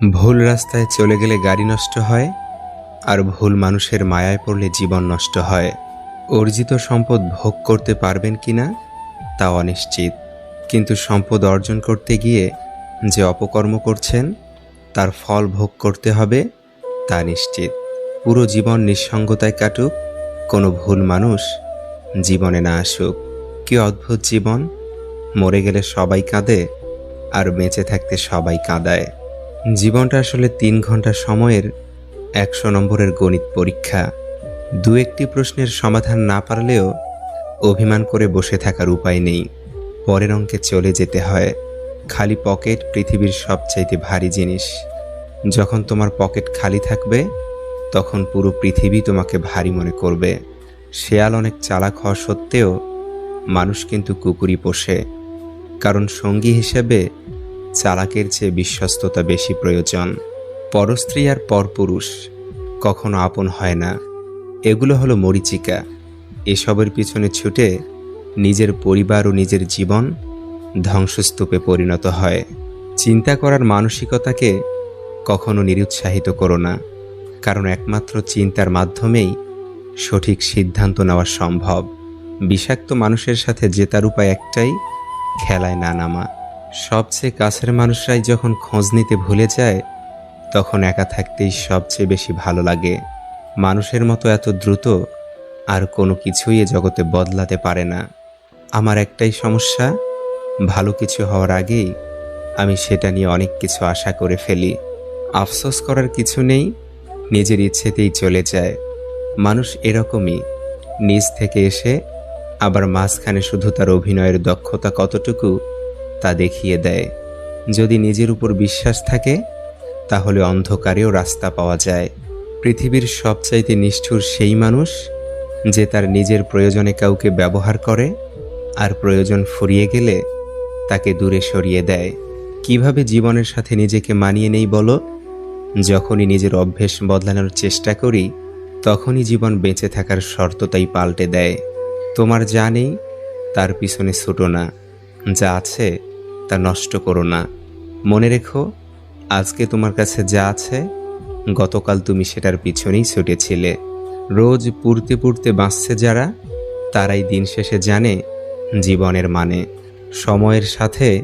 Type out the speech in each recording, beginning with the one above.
ভুল রাস্তায় চলে গেলে গাড়ি নষ্ট হয়, আর ভুল মানুষের মায়ায় পড়লে জীবন নষ্ট হয়। অর্জিত সম্পদ ভোগ করতে পারবেন কি না তা অনিশ্চিত। কিন্তু সম্পদ অর্জন করতে গিয়ে যে অপকর্ম করছেন, তার ফল ভোগ করতে হবে, তা নিশ্চিত। পুরো জীবন নিঃসঙ্গতায় কাটুক, কোনো ভুল মানুষ জীবনে না আসুক। কি অদ্ভুত জীবন, মরে গেলে সবাই কাঁদে, আর বেঁচে থাকতে সবাই কাঁদায়। জীবনটা আসলে তিন ঘণ্টা সময়ের একশো নম্বরের গণিত পরীক্ষা। দু একটি প্রশ্নের সমাধান না পারলেও অভিমান করে বসে থাকার উপায় নেই। পরের অঙ্কে চলে যেতে হয়। খালি পকেট পৃথিবীর সবচাইতে ভারী জিনিস। যখন তোমার পকেট খালি থাকবে, তখন পুরো পৃথিবী তোমাকে ভারী মনে করবে। শেয়াল অনেক চালাক হওয়া সত্ত্বেও মানুষ কিন্তু কুকুরি পোষে। কারণ সঙ্গী হিসেবে চালাকের চেয়ে বিশ্বস্ততা বেশি প্রয়োজন। পরস্ত্রী আর পরপুরুষ কখনো আপন হয় না। এগুলো হলো মরিচিকা। এসবের পিছনে ছুটে নিজের পরিবার ও নিজের জীবন ধ্বংসস্তূপে পরিণত হয়। চিন্তা করার মানসিকতাকে কখনো নিরুৎসাহিত করো না, কারণ একমাত্র চিন্তার মাধ্যমেই সঠিক সিদ্ধান্ত নেওয়া সম্ভব। বিষাক্ত মানুষের সাথে জেতার উপায় একটাই, খেলায় না নামা। সবচেয়ে কাছের মানুষরাই যখন খোঁজ নিতে ভুলে যায়, তখন একা থাকতেই সবচেয়ে বেশি ভালো লাগে। মানুষের মতো এত দ্রুত আর কোনো কিছুই এ জগতে বদলাতে পারে না। আমার একটাই সমস্যা, ভালো কিছু হওয়ার আগেই আমি সেটা নিয়ে অনেক কিছু আশা করে ফেলি। আফসোস করার কিছু নেই, নিজের ইচ্ছেতেই চলে যায়। মানুষ এরকমই, নিজ থেকে এসে আবার মাঝখানে শুধু তার অভিনয়ের দক্ষতা কতটুকু তা দেখিয়ে দেয়। যদি নিজের উপর বিশ্বাস থাকে, তাহলে অন্ধকারেও রাস্তা পাওয়া যায়। পৃথিবীর সবচাইতে নিষ্ঠুর সেই মানুষ যে তার নিজের প্রয়োজনে কাউকে ব্যবহার করে আর প্রয়োজন ফুরিয়ে গেলে তাকে দূরে সরিয়ে দেয়। কীভাবে জীবনের সাথে নিজেকে মানিয়ে নেই বলো? যখনই নিজের অভ্যেস বদলানোর চেষ্টা করি, তখনই জীবন বেঁচে থাকার শর্তটাই পাল্টে দেয়। তোমার যা নেই, তার পিছনে ছোটো না। যা আছে তা নষ্ট করো না। মনে রেখো, আজকে তোমার কাছে যা আছে, গতকাল তুমি সেটার পিছনেই ছুটেছিলে। রোজ পুড়তে পুড়তে বাঁচছে যারা, তারাই দিন শেষে জানে জীবনের মানে। সময়ের সাথে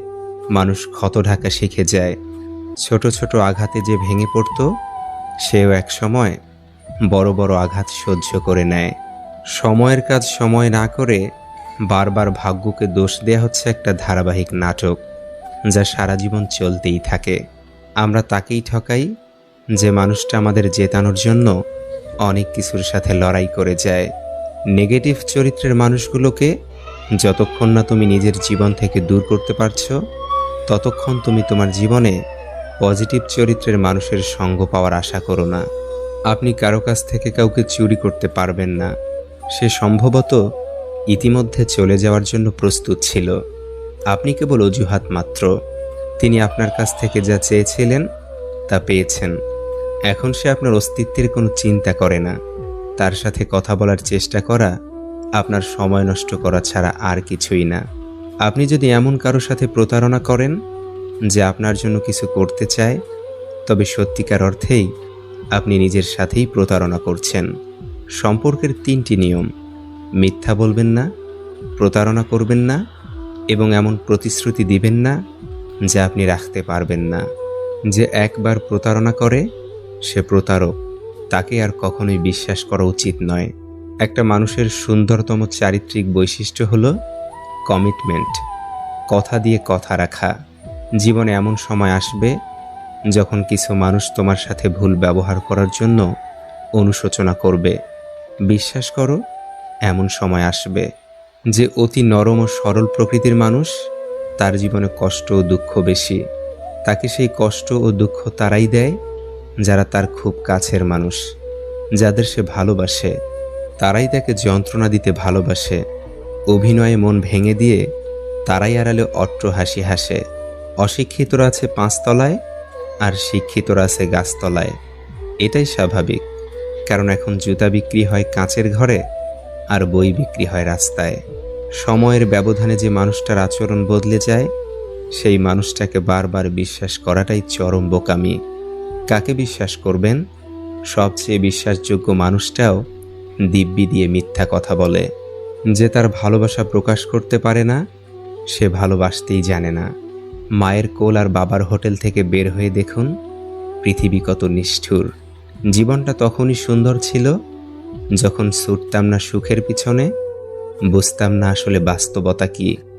মানুষ ক্ষত ঢাকা শিখে যায়। ছোট ছোট আঘাতে যে ভেঙে পড়তো, সেও এক সময় বড় বড় আঘাত সহ্য করে নেয়। সময়ের কাজ সময় না করে বারবার ভাগ্যকে দোষ দেয়া হচ্ছে একটা ধারাবাহিক নাটক। যা সারা জীবন চলতেই থাকে। আমরা তাকেই ঠকাই যে মানুষটা আমাদের জেতানোর জন্য অনেক কিছুর সাথে লড়াই করে যায়। নেগেটিভ চরিত্রের মানুষগুলোকে যতক্ষণ না তুমি নিজের জীবন থেকে দূর করতে পারছ, ততক্ষণ তুমি তোমার জীবনে পজিটিভ চরিত্রের মানুষের সঙ্গ পাওয়ার আশা করো না। আপনি কারও কাছ থেকে কাউকে চুরি করতে পারবেন না। সে সম্ভবত ইতিমধ্যে চলে যাওয়ার জন্য প্রস্তুত ছিল। আপনি কেবল অজুহাত মাত্র। তিনি আপনার কাছ থেকে যা চেয়েছিলেন, তা পেয়েছেন। এখন সে আপনার অস্তিত্বের কোনো চিন্তা করে না। তার সাথে কথা বলার চেষ্টা করা, আপনার সময় নষ্ট করা ছাড়া আর কিছুই না। আপনি যদি এমন কারও সাথে প্রতারণা করেন, যে আপনার জন্য কিছু করতে চায়, তবে সত্যিকার অর্থেই আপনি নিজের সাথেই প্রতারণা করছেন। সম্পর্কের তিনটি নিয়ম। মিথ্যা বলবেন না, প্রতারণা করবেন না এবং এমন প্রতিশ্রুতি দিবেন না যা আপনি রাখতে পারবেন না। যে একবার প্রতারণা করে, সে প্রতারক। তাকে আর কখনোই বিশ্বাস করা উচিত নয়। একটা মানুষের সুন্দরতম চারিত্রিক বৈশিষ্ট্য হলো কমিটমেন্ট কথা দিয়ে কথা রাখা। জীবনে এমন সময় আসবে যখন কিছু মানুষ তোমার সাথে ভুল ব্যবহার করার জন্য অনুশোচনা করবে। বিশ্বাস করো, এমন সময় আসবে। যে অতি নরম ও সরল প্রকৃতির মানুষ, তার জীবনে কষ্ট ও দুঃখ বেশি। তাকে সেই কষ্ট ও দুঃখ তারাই দেয়, যারা তার খুব কাছের মানুষ। যাদের সে ভালোবাসে, তারাই তাকে যন্ত্রণা দিতে ভালোবাসে। অভিনয়ে মন ভেঙে দিয়ে, তারাই আড়ালে অট্ট হাসি হাসে। অশিক্ষিতরা আছে পাঁচতলায়, আর শিক্ষিতরা আছে গাছতলায়। এটাই স্বাভাবিক, কারণ এখন জুতা বিক্রি হয় কাঁচের ঘরে আর বই বিক্রি হয় রাস্তায়। সময়ের ব্যবধানে যে মানুষটার আচরণ বদলে যায়, সেই মানুষটাকে বারবার বিশ্বাস করাটাই চরম বোকামি। কাকে বিশ্বাস করবেন? সবচেয়ে বিশ্বাসযোগ্য মানুষটাও দিব্যি দিয়ে মিথ্যা কথা বলে। যে তার ভালোবাসা প্রকাশ করতে পারে না, সে ভালোবাসতেই জানে না। মায়ের কোল আর বাবার হোটেল থেকে বের হয়ে দেখুন, পৃথিবী কত নিষ্ঠুর। জীবনটা তখনই সুন্দর ছিল যখন ছুটতাম না সুখের পিছনে বুঝতাম না আসলে বাস্তবতা কী।